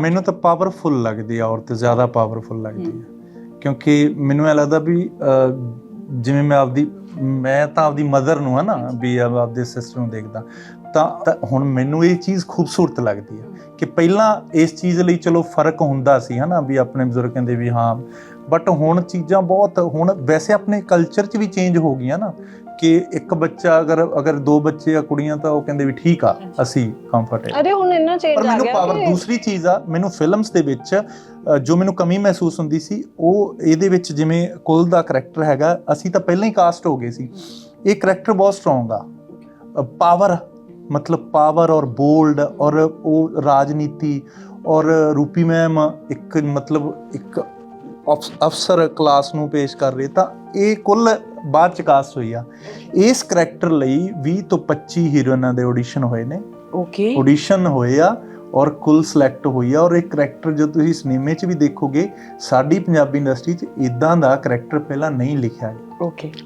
ਮੈਨੂੰ ਤਾਂ ਪਾਵਰਫੁਲ ਲੱਗਦੀ ਆ ਔਰਤ ਜ਼ਿਆਦਾ ਪਾਵਰਫੁਲ ਲੱਗਦੀ ਆ। ਕਿਉਂਕਿ ਮੈਨੂੰ ਇਹ ਲੱਗਦਾ ਵੀ ਜਿਵੇਂ ਮੈਂ ਆਪਦੀ ਮੈਂ ਤਾਂ ਆਪਦੀ ਮਦਰ ਨੂੰ ਹੈ ਨਾ ਵੀ ਆਪ- ਆਪਦੇ ਸਿਸਟਰ ਨੂੰ ਦੇਖਦਾ। ਤਾਂ ਤਾਂ ਹੁਣ ਮੈਨੂੰ ਇਹ ਚੀਜ਼ ਖੂਬਸੂਰਤ ਲੱਗਦੀ ਹੈ ਕਿ ਪਹਿਲਾਂ ਇਸ ਚੀਜ਼ ਲਈ ਚਲੋ ਫ਼ਰਕ ਹੁੰਦਾ ਸੀ ਹਨਾ ਵੀ ਆਪਣੇ ਬਜ਼ੁਰਗ ਕਹਿੰਦੇ ਵੀ ਹਾਂ ਬਟ ਹੁਣ ਚੀਜ਼ਾਂ ਬਹੁਤ ਹੁਣ ਵੈਸੇ ਆਪਣੇ ਕਲਚਰ 'ਚ ਵੀ ਚੇਂਜ ਹੋ ਗਈਆਂ ਨਾ ਕਿ ਇੱਕ ਬੱਚਾ ਅਗਰ ਅਗਰ ਦੋ ਬੱਚੇ ਆ ਕੁੜੀਆਂ ਤਾਂ ਉਹ ਕਹਿੰਦੇ ਵੀ ਠੀਕ ਆ ਅਸੀਂ ਕੰਫਰਟੇਬਲ ਅਰੇ ਹੁਣ ਇੰਨਾ ਚੇਂਜ ਪਰ ਆ ਮੈਨੂੰ ਗਿਆ ਪਾਵਰ ਕਿ- ਦੂਸਰੀ ਚੀਜ਼ ਆ ਮੈਨੂੰ ਫਿਲਮਸ ਦੇ ਵਿੱਚ ਜੋ ਮੈਨੂੰ ਕਮੀ ਮਹਿਸੂਸ ਹੁੰਦੀ ਸੀ ਉਹ ਇਹਦੇ ਵਿੱਚ ਜਿਵੇਂ ਕੁਲ ਦਾ ਕਰੈਕਟਰ ਹੈਗਾ ਅਸੀਂ ਤਾਂ ਪਹਿਲਾਂ ਹੀ ਕਾਸਟ ਹੋ ਗਏ ਸੀ। ਇਹ ਕਰੈਕਟਰ ਬਹੁਤ ਸਟਰੋਂਗ ਆ। ਪਾਵਰ ਮਤਲਬ ਪਾਵਰ ਔਰ ਬੋਲਡ ਔਰ ਉਹ ਰਾਜਨੀਤੀ ਔਰ ਰੂਪੀ ਮੈਮ ਇੱਕ ਮਤਲਬ ਇੱਕ ਅਫ- ਅਫਸਰ ਕਲਾਸ ਨੂੰ ਪੇਸ਼ ਕਰ ਰਹੀ ਤਾਂ ਇਹ ਕੁੱਲ ਬਾਅਦ ਚ ਕਾਸਟ ਹੋਈ ਆ। ਇਸ ਕਰੈਕਟਰ ਲਈ 20 ਤੋਂ 25 ਹੀਰੋਇਨਾਂ ਦੇ ਆਡੀਸ਼ਨ ਹੋਏ ਨੇ। ਓਕੇ ਆਡੀਸ਼ਨ ਹੋਏ ਆ ਔਰ ਕੁੱਲ ਸਿਲੈਕਟ ਹੋਈ ਆ ਔਰ ਇਹ ਕਰੈਕਟਰ ਜੋ ਤੁਸੀਂ ਸਿਨੇਮੇ 'ਚ ਵੀ ਦੇਖੋਗੇ ਸਾਡੀ ਪੰਜਾਬੀ ਇੰਡਸਟਰੀ 'ਚ ਇਦਾਂ ਦਾ ਕਰੈਕਟਰ ਪਹਿਲਾਂ ਨਹੀਂ ਲਿਖਿਆ। ਓਕੇ